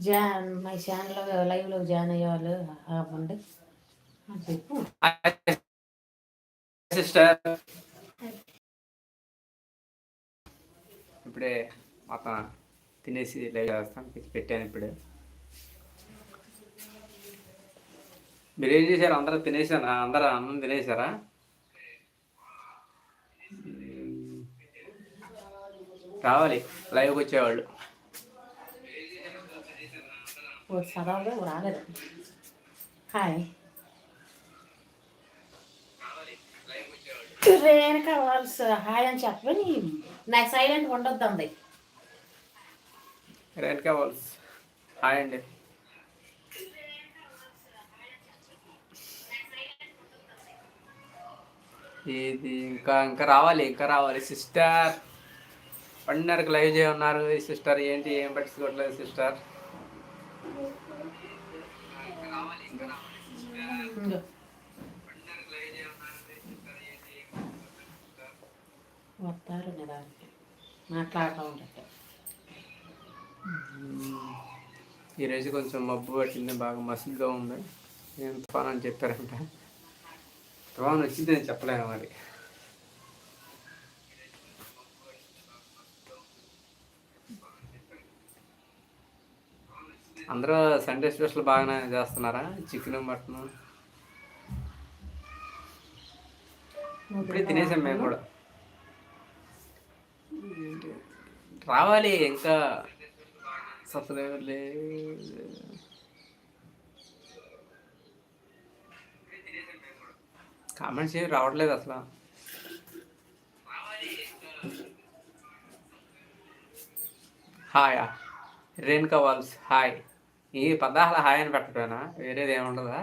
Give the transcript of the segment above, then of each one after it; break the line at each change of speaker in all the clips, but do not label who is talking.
John మా ఛానల్లో లైవ్లో జాయిన్ అయ్యే వాళ్ళు ఆపండి చెప్పు.
సిస్టర్. ఇప్పుడే మొత్తం తినేసి లైవ్ చేస్తాను పెట్టాను ఇప్పుడే. మీరు ఏం చేశారు? అందరూ తినేసారా? అందరూ అన్నం తినేసారా. రావాలి. లైవ్కి వచ్చేవాళ్ళు.
ఒకటి చదవగా రాలేదు హాయ్ రేణుక వాళ్ళస్ హాయ్ అని చెప్పని నాకు సైలెంట్ ఉండొద్దండి.
రేణుకా వాల్స్ హాయ్ అండి. ఇది ఇంకా ఇంకా రావాలి ఇంకా రావాలి. సిస్టర్ పన్నెండున్నరకు లైవ్ చేయన్నారు ఈ సిస్టర్ ఏంటి? ఏం పట్టించుకోవట్లేదు సిస్టర్
వస్తారు నిదానికి మాట్లాడుతూ
ఈరోజు కొంచెం మబ్బు పట్టింది బాగా మసిల్గా ఉంది. ఏం తుఫాన్ అని చెప్పారంట. తుఫాన్ వచ్చింది నేను చెప్పలేను మరి. అందరూ సండే స్పెషల్ బాగానే చేస్తున్నారా? Chicken mutton? ఇప్పుడే తినేసాం మేము కూడా. రావాలి ఇంకా. సబ్స్క్రైబర్లే కామెంట్స్ ఏమి రావట్లేదు అసలు. హాయా రేణుకా వాల్స్ హాయ్. ఈ పదాల హాయ్ అని పెట్టకపోయినా వేరేది ఏముండదా?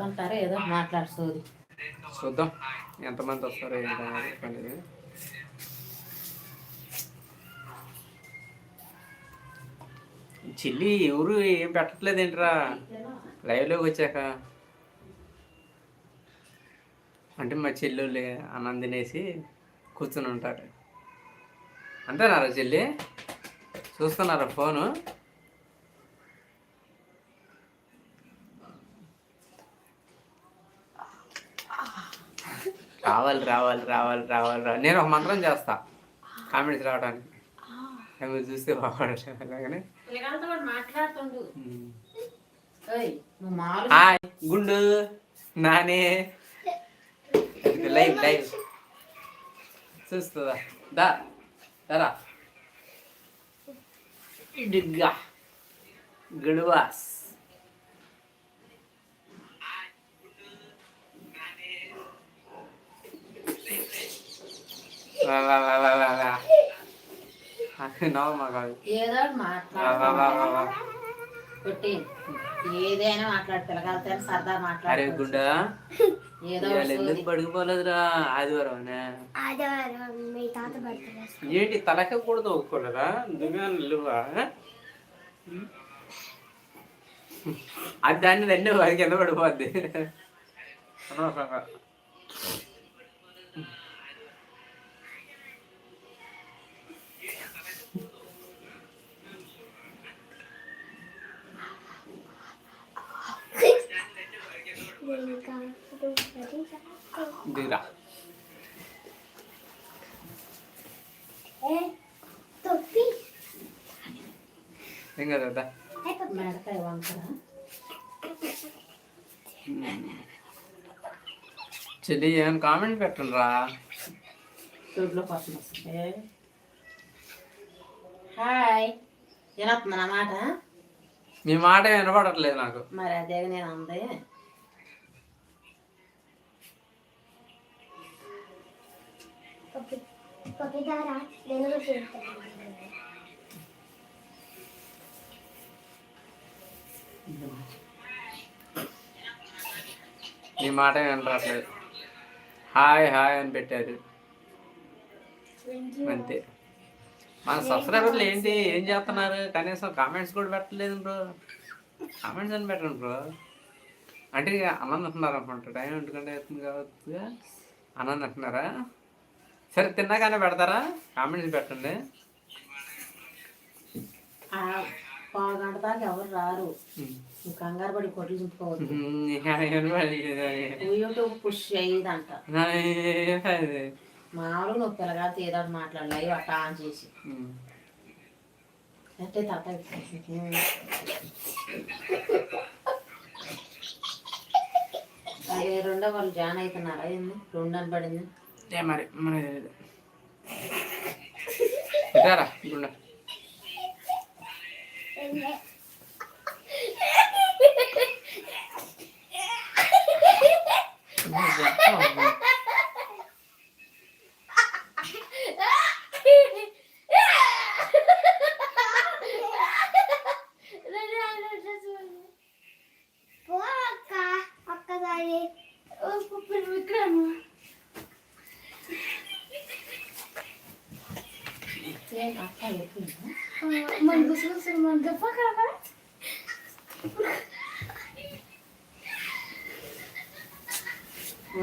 వస్తుంటారు ఏదో మాట్లాడుతుంది.
చూద్దాం. ఎంతమంది వస్తారో ఏంటనేది చెప్పండి చిల్లి ఎవరు ఏం పెట్టట్లేదు ఏంట్రా? లైవ్లోకి వచ్చాక. అంటే మా చెల్లెళ్ళే అన్నం కూర్చుని ఉంటారు. అంతేనారా చెల్లి? చూస్తున్నారా ఫోను? రావాలి రావాలి రావాలి రావాలి రావాలి. నేను ఒక మంత్రం చేస్తా. కామెంట్స్ రావడానికి. చూస్తే హాయ్ గుండు నానే. లైవ్ లైవ్ చూస్తుందా? దా దరా ఇడుగ్గా. గుడువాస్.
ఏదైనా మాట్లాడు పిల్లగాలతో సరదా మాట్లాడు
గుండా
ఏదో
ఎందుకు ఆదివారం
ఆదివారం మీ తాత బర్త్డే
ఏంటి తలక కూడా తోక్కోలేదా? నువ్వే నిలువా అది దాన్ని రెండు వారి కింద పడిపోద్ది? దిగురా
ఏ
కదా
వంకర
చెల్లి ఏమైనా కామెంట్ పెట్టండి రా
దొడ్లో పక్కన హాయ్. వినొస్తుంది నా మాట?
మీ మాట వినపడట్లేదు నాకు.
మరి అదే నేను అంది.
మీ మాట వినపడట్లేదు హాయ్ హాయ్ అని పెట్టారు. అంతే. మన సబ్స్క్రైబర్లు ఏంటి? ఏం చేస్తున్నారు? కనీసం కామెంట్స్ కూడా పెట్టలేదు బ్రో. కామెంట్స్ అని పెట్టండి బ్రో. అంటే ఇక అన్నం అంటున్నారు అనుకుంటా. టైం ఎందుకంటే అవుతుంది కావచ్చు అన్నం అంటున్నారా సరే తిన్నాగానే పెడతారా? కామెంట్స్ పెట్టండి.
దాకా ఎవరు రారు. నువ్వు కంగారు పడి కొట్లు చుట్టుకోవద్దు యూట్యూబ్ పుష్ అయ్యేదంట నువ్వు ఏదో మాట్లాడలే. అట్ట ఆన్ చేసి. అంటే అదే రెండో వాళ్ళు జాయిన్ అవుతున్నారా? ఏంది? రెండు అని పడింది.
మరి మరి తెలియదు. ఇటారా గుండె
పో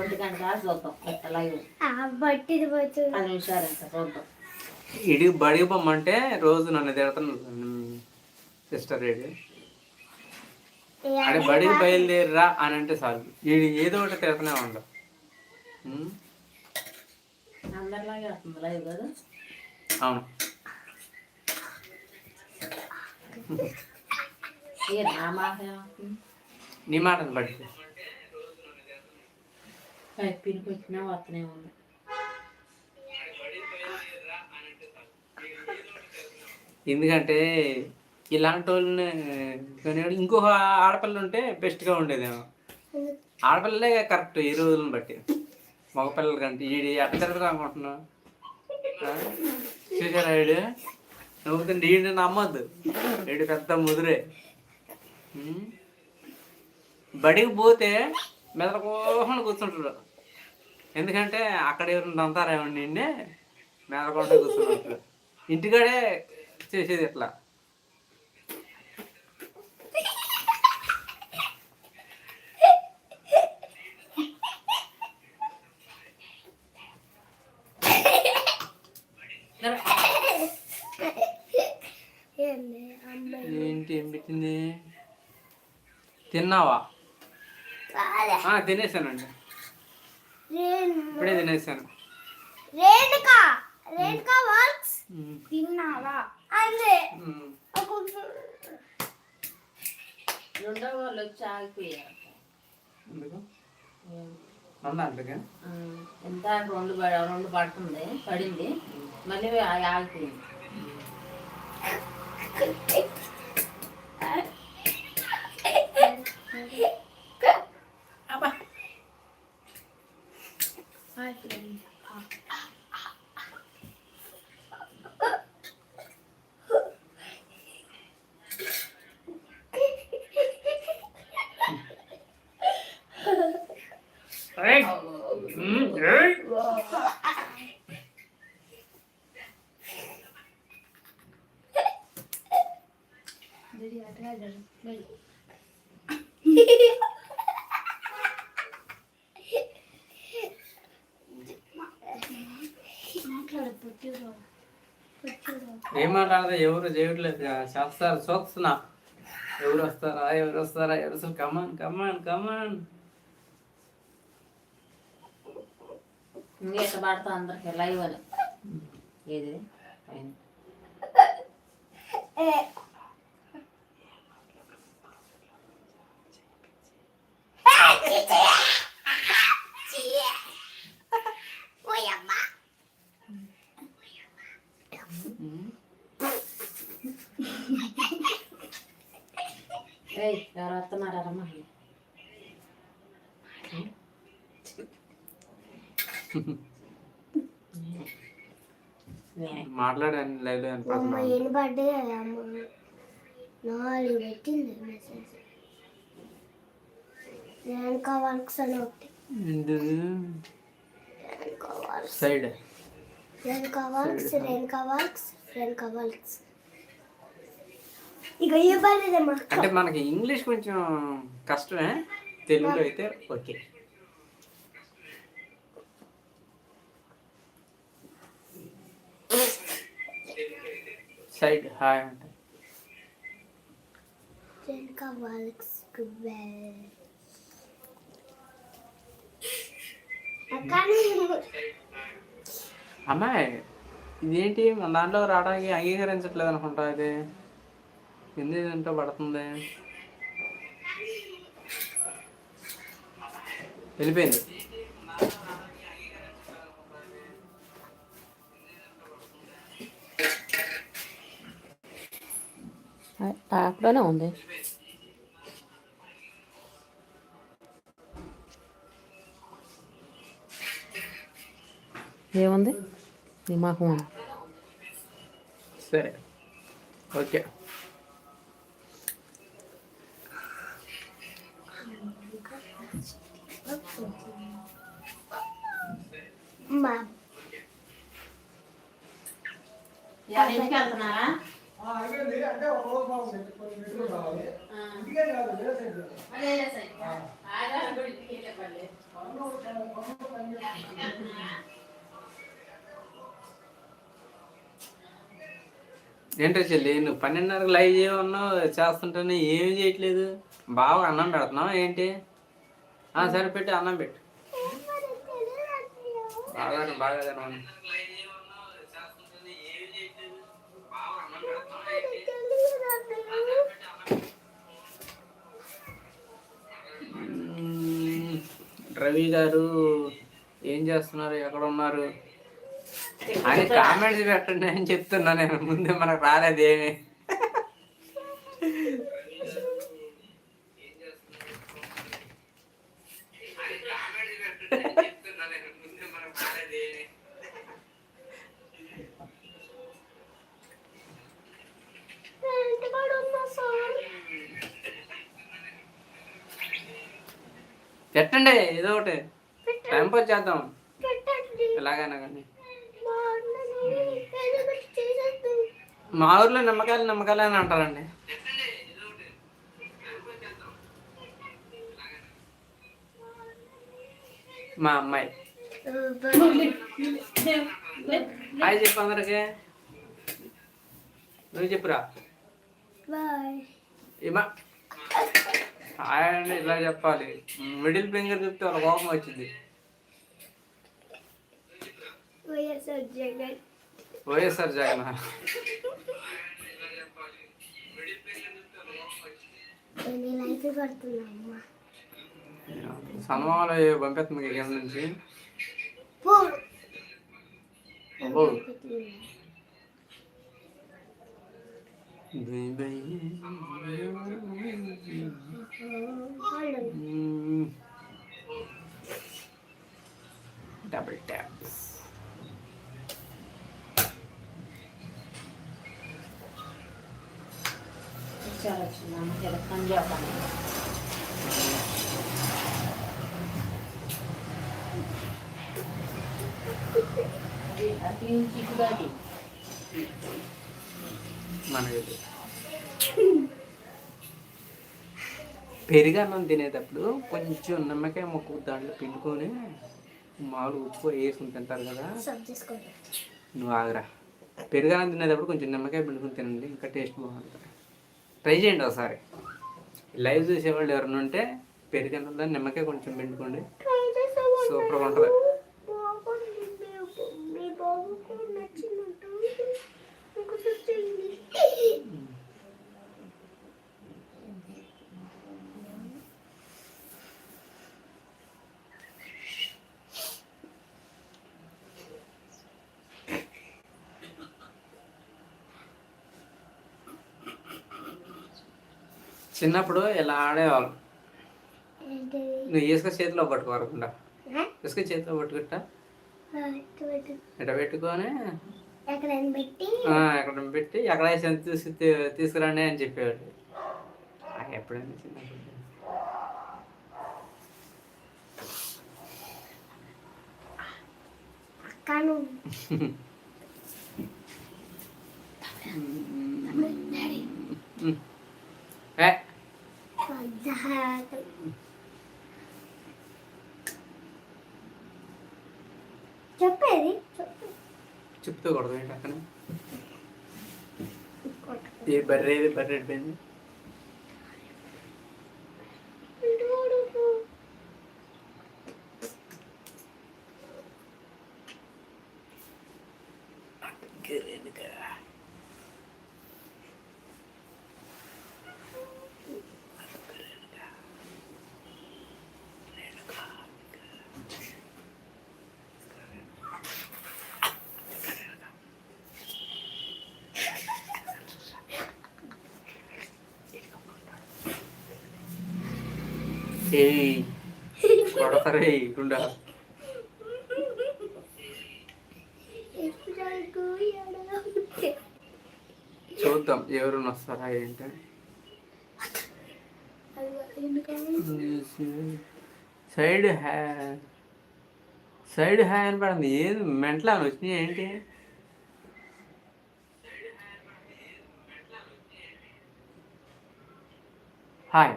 ఒంటి గంట దాకా చూద్దాం. ఎట్ట లైవ్
బట్టిది పోతుంది
పది నిమిషాలు ఎంత చూద్దాం.
ఇడికి బడికి పొమ్మంటే రోజు నన్ను తిడుతున్నాను సిస్టర్ ఏడి అడే బడికి బయలుదేరిరా అని అంటే చాలు. వీడి ఏదో ఒకటి తిడుతూనే ఉండవు ఉమ్,
అందరిలాగే వస్తుంది లైవ్ కదా?
అవును.
ఏ నా మాట?
నీ మాటను బట్టి
పైపిని వస్తూనే ఉంది
ఎందుకంటే ఇలాంటి వాళ్ళని ఇంకొక ఆడపిల్ల ఉంటే బెస్ట్గా ఉండేదేమో. ఆడపిల్లలే కరెక్ట్ ఈ రోజులను బట్టి. మగపిల్లల కంటే ఈడు ఎట్ట తిరుగుతా అనుకుంటున్నావు? చూసారా ఈడు? నవ్వుతుంటే ఈడు నమ్మద్దు. ఈడు పెద్ద ముదురే. బడికి పోతే మెదలకోహం కూర్చుంటాడు. ఎందుకంటే అక్కడ ఎవరు దంతారేమో నిన్నే మెదలకుండా కూర్చుంటాడు ఇంటికాడే చేసేది ఇట్లా ఏంటి ఏం పెట్టింది? తిన్నావా? తినేసానండి. ఇప్పుడే తినేసాను.
రేణుక? రేణుక వర్క్స్? తిన్నావా? అందే.
ఉమ్.
రెండో వాళ్ళు వచ్చి ఆగిపోయారు ఎంత రెండు రెండు పడుతుంది. పడింది. మళ్ళీ ఆ- ఆగిపోయింది అబ్బా
ఏయ్! ఉమ్, ఏయ్!
మాట్లాడు పుట్టిరు పుట్టిరు
ఏం మాట్లాడదా ఎవరు చేయట్లేదు చేస్తారు చూస్తున్నా. ఎవరు వస్తారా ఎవరు వస్తారా ఎవరు వస్తారు. కమాన్ కమాన్ కమాన్
ఇంకా ఎట్ట పడతా అందరికి లైవ్ ఏది పైన.
ఓయమ్మా
ఏయ్ ఎవరు వస్తున్నారా రమ్మ
మాట్లాడాను
లైవ్లో నాలుగు పెట్టింది మెసేజ్ వర్క్స్ అని ఒకటి. Renuka
works.
Side works Renuka works Renuka works. ఇక ఏ
అంటే మనకి ఇంగ్లీష్ కొంచెం కష్టమే తెలుగులో అయితే ఓకే. సైడ్ హాయ్ అంటే.
వాళ్ళకి
అమ్మాయి ఇదేంటి? మన దాంట్లో రావడానికి అంగీకరించట్లేదు అనుకుంటా ఇది. హిందీ ఏంటో పడుతుంది. వెళ్ళిపోయింది.
అక్కడనే ఉంది ఏముంది నిమాకం ఉంది
సరే ఓకే
మా
ఇంటికి
ఏంటో చెల్లి నువ్వు పన్నెండున్నరకు లైవ్ చేయమన్నావు చేస్తుంటేనే ఏమి చేయట్లేదు. బాగా అన్నం పెడుతున్నావు ఏంటి? ఆ, సరే పెట్టి అన్నం పెట్టు. బాగా బాగా తినమని. రవి గారు ఏం చేస్తున్నారు? ఎక్కడ ఉన్నారు? అని కామెంట్స్ పెట్టండి అని చెప్తున్నా నేను. ముందే మనకు రాలేదు ఏమి
ఇంటికాడ ఉన్న సార్
పెట్టండి ఏదో ఒకటి టైం పాస్ చేద్దాం. ఎలాగైనా కానీ.
మా
ఊర్లో నిమ్మకాయలు నిమ్మకాయలు అని అంటారండి. మా అమ్మాయి. హాయ్ చెప్పు అందరికి. నువ్వు చెప్పురా. ఏమా హాయ్ అండి ఇలా చెప్పాలి. మిడిల్ ఫింగర్ చెప్తే ఒక కోపం వచ్చింది.
వైఎస్ఆర్ జగన్
వైఎస్ఆర్ జగన్
నేను లైట్ పడుతున్నా అమ్మ
సన్మాలు పంపిస్తుంది
చిక్కుగాటి
మనకి పెరుగన్నం తినేటప్పుడు కొంచెం నిమ్మకాయ ముక్క దాంట్లో పిండుకొని మామూలు ఉప్పు వేసుకుని తింటారు కదా. నువ్వు ఆగరా. పెరుగన్నం తినేటప్పుడు కొంచెం నిమ్మకాయ పిండుకొని తినండి ఇంకా టేస్ట్ బాగుంటుంది. ట్రై చేయండి ఒకసారి. లైవ్ చూసేవాళ్ళు ఎవరైనా ఉంటే పెరుగన్నంలో నిమ్మకాయ కొంచెం పిండుకోండి. సూపర్గా ఉంటుంది
బాగుంది మీ- మీ బాబుకు నచ్చినట్టు ఒకసారి చేయండి
చిన్నప్పుడు ఇలా ఆడేవాళ్ళం? నువ్వు ఇసుక చేతిలో పట్టుకోరకుండా? ఇసుక చేతిలో పట్టుకుంటా?
ఇటు పెట్టు.
ఇట పెట్టుకొని? ఎక్కడ పెట్టి. ఎక్కడ వేసి తీసి తీసుకురండి అని చెప్పేవాడు. ఎప్పుడైనా చిన్నప్పుడు.
కాను
కొడదాం ఏంటి అక్కడ? ఏ బర్రె బర్రె ఏయ్ కొడతారే గుండా. చూద్దాం ఎవరు వస్తారా ఏంటని సైడ్ హ్యా సైడ్ హ్యా అని పడింది ఏది మెంటలా వచ్చినాయి ఏంటి? హాయ్.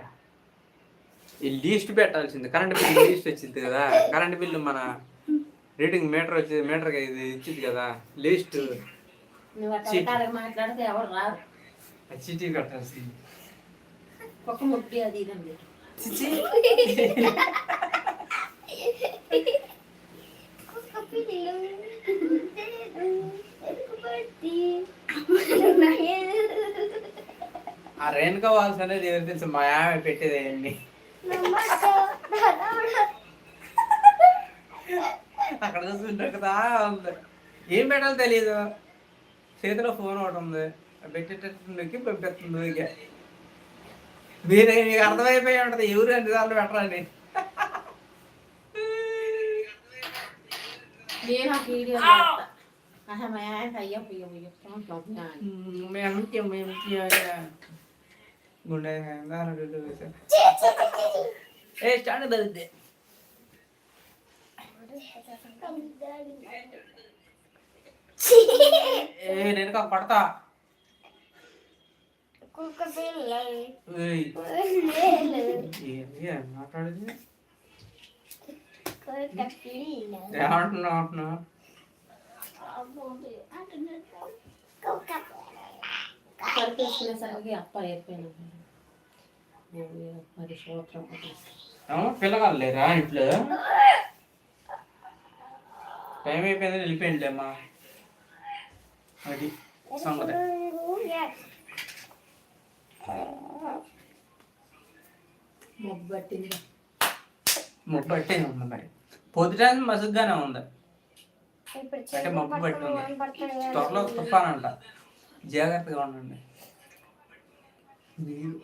లీస్ట్ పెట్టాల్సింది. కరెంట్ బిల్ లీస్ట్ వచ్చింది కదా. కరెంట్ బిల్లు మన రీడింగ్ మీటర్ వచ్చి మీటర్ ఇది ఇచ్చింది కదా. లీస్ట్ చీటీ. కట్టాల్సింది.
ఒక ముట్టి అది ఇదండి.
చిచి ఆ రేణుకా వాల్స్ అనేది ఎవరు తెలుసు? మా ఆమె పెట్టేది అవన్నీ అక్కడ చూస్తుంటే కదా ఉంది. ఏం పెట్టాలో తెలియదు చేతిలో ఫోన్ ఒకటి ఉంది. అది పెట్టేటట్టు నొక్కి పంపిస్తుంది ఇక మీరు మీకు అర్థమైపోయి ఉంటుంది. ఎవరు అన్ని సార్లు పెట్టరండి మేము మేము. గుండె ఏ స్టాండ్ తగ్గితే ఏ నేను ఏం మాట్లాడింది? ఏమంటున్నావు అంటున్నావు?
పరిపేసుకునేసరికి అప్ప అయిపోయినా
లేరా ఇంట్లో? టైం అయిపోయింది వెళ్ళిపోయింది అమ్మా. అది సంగతి. ఉంది మరి. పొద్దుటానికి మసుగ్గానే ఉంది. అంటే మబ్బు పట్టింది. త్వరలో తుఫానంట జాగ్రత్తగా ఉండండి. మీరు.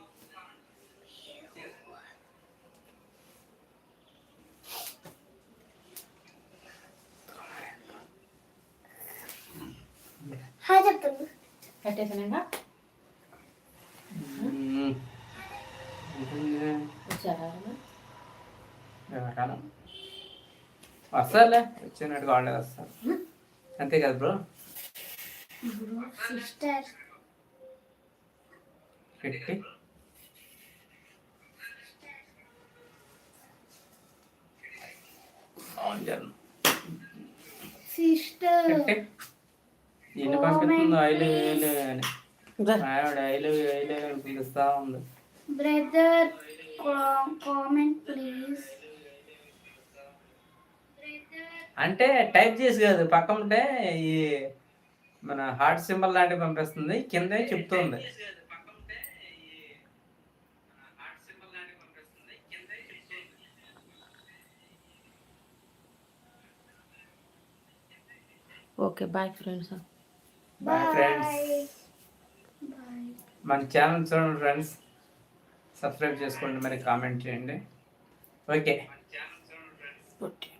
కట్టేసానంగా
వస్తారులే. వచ్చినట్టు వాళ్ళే వస్తారు. అంతే కదా బ్రో?
సిస్టర్
పెట్టి.
సిస్టర్
ఎన్ని పంపిస్తుందో ఐలు వేలు అని. ఆవిడ ఐలు ఐలు అని పిలుస్తా ఉంది.
బ్రదర్ కామెంట్ ప్లీజ్
అంటే టైప్ చేసి కాదు. పక్కన ఉంటే ఈ మన హార్ట్ సింబల్ లాంటివి పంపిస్తుంది. కింద చెప్తుంది
okay bye
friends. Bye
friends.
మన ఛానల్ చూడండి ఫ్రెండ్స్. సబ్స్క్రైబ్ చేసుకోండి మరి కామెంట్ చేయండి. ఓకే.
ఓకే.